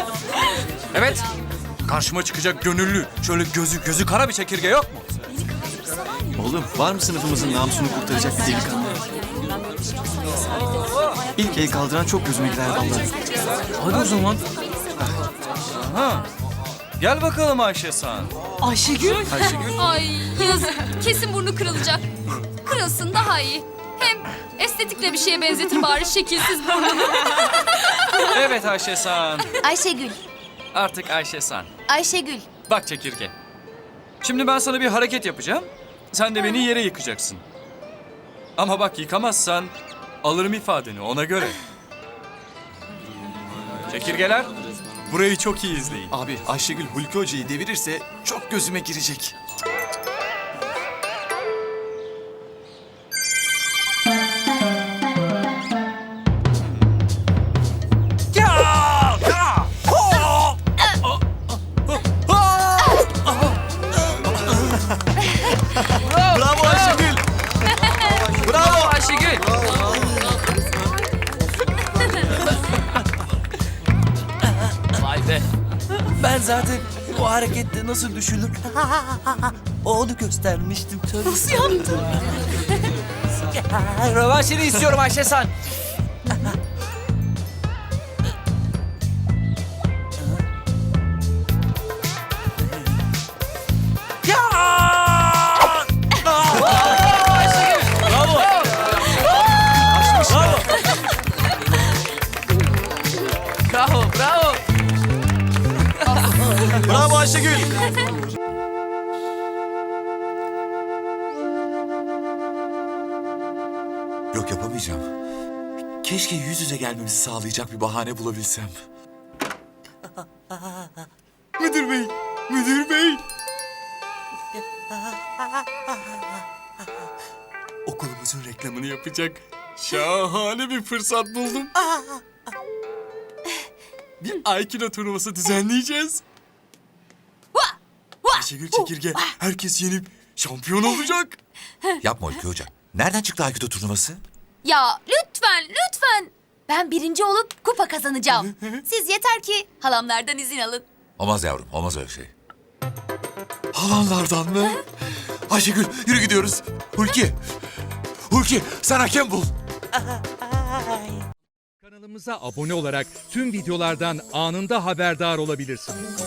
Evet. Karşıma çıkacak gönüllü, şöyle gözü gözü kara bir çekirge yok mu? Oğlum var mı sınıfımızın namusunu kurtaracak bir delikanlı? İlk el kaldıran çok gözüme gider vallahi. Hadi o zaman. Aha. Gel bakalım Ayşe San. Ayşegül. Ayşegül. Ay yazık. Kesin burnu kırılacak. Kırılsın daha iyi. Hem estetikle bir şeye benzetir bari şekilsiz burnunu. Evet Ayşe San. Ayşegül, Artık Ayşe San. Ayşegül. Bak çekirge. Şimdi ben sana bir hareket yapacağım. Sen de beni yere yıkacaksın. Ama bak yıkamazsan alırım ifadeni ona göre. Çekirgeler burayı çok iyi izleyin. Abi Ayşegül Hulki Hoca'yı devirirse çok gözüme girecek. Ben zaten bu harekette nasıl düşünür onu göstermiştim. Nasıl yaptın? Rövanşını istiyorum Ayşe San. Bravo Ayşegül. Yok yapamayacağım. Keşke yüz yüze gelmemizi sağlayacak bir bahane bulabilsem. müdür bey, müdür bey. Okulumuzun reklamını yapacak şahane bir fırsat buldum. bir Aikido turnuvası düzenleyeceğiz. Ayşegül Çekirge herkes yenip şampiyon olacak. Yapma Ülke Hoca. Nereden çıktı Aikido turnuvası? Ya lütfen, lütfen. Ben birinci olup kupa kazanacağım. Siz yeter ki halamlardan izin alın. Olmaz yavrum, olmaz öyle şey. Halanlardan mı? Ayşegül, yürü gidiyoruz. Hulki, Hulki sen hakem bul. Kanalımıza abone olarak tüm videolardan anında haberdar olabilirsiniz.